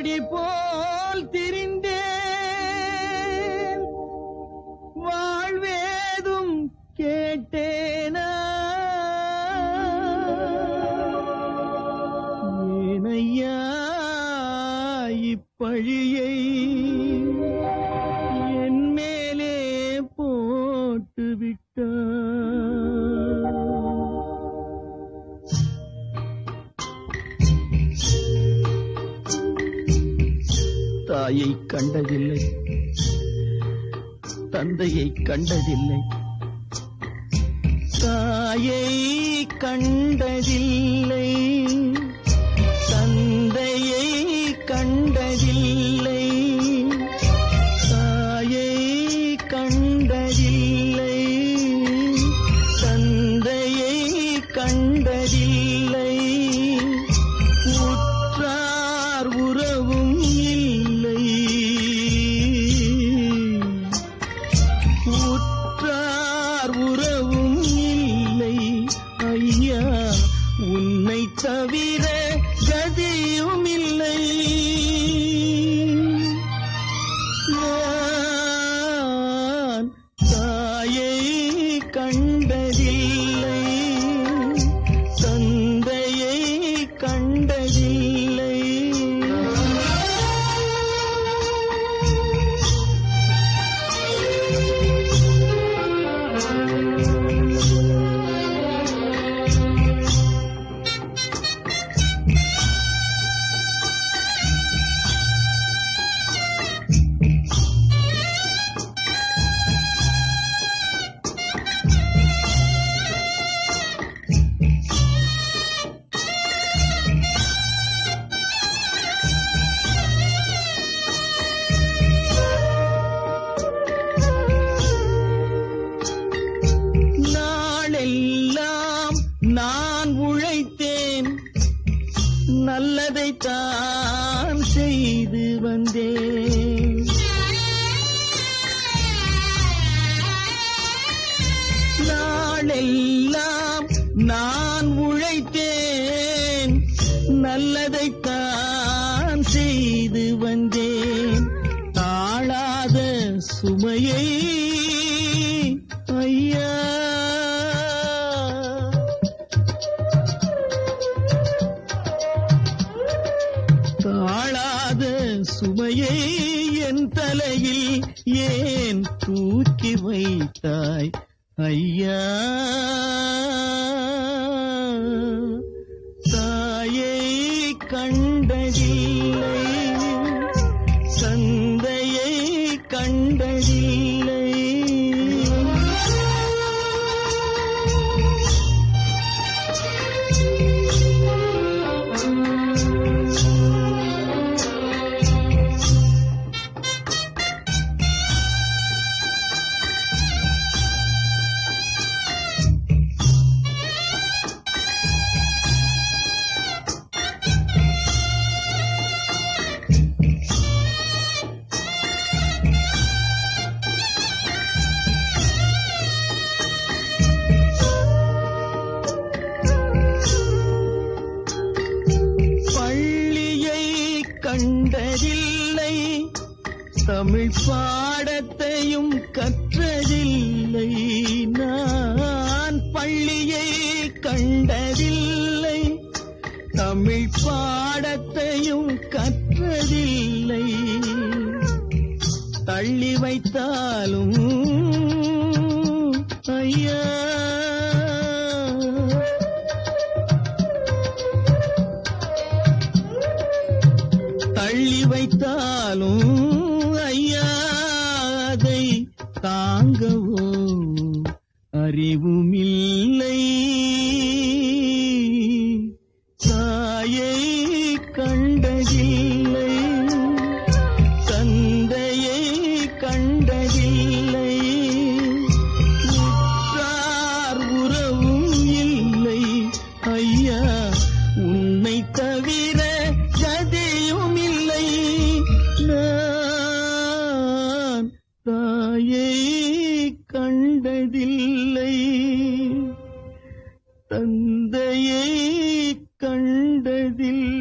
காவடி போல் திரிந்தேன். வாழ்வேதும் கேட்டேனா. ஏனையா இப்பழியை தாயை கண்டதில்லை. தந்தையை கண்டதில்லை. தாயை கண்டதில்லை. உன்னை நல்லதைத்தான் செய்து வந்தேன். நாளெல்லாம் நான் உழைத்தேன். நல்லதைத்தான் செய்து வந்தேன். தாழாத சுமையை என் தலையில் ஏன் தூக்கி வைத்தாய்? ஐயா தாயை கண்டதில் கண்டதில்லை. தமிழ் பாடத்தையும் கற்றதில்லை. நான் பள்ளியை கண்டதில்லை. தமிழ் பாடத்தையும் கற்றதில்லை. தள்ளி வைத்தாலும் ஐயா. தள்ளி வைத்தாலும் ஐயா அதை தாங்கவோ அறிவுமில்லை. சாயை கண்டதில்லை. தந்தையை கண்டதில்லை. உற்றார் உறவும் இல்லை. ஐயா உன்னை தவிர இல்லை தந்தையை கண்டதில்லை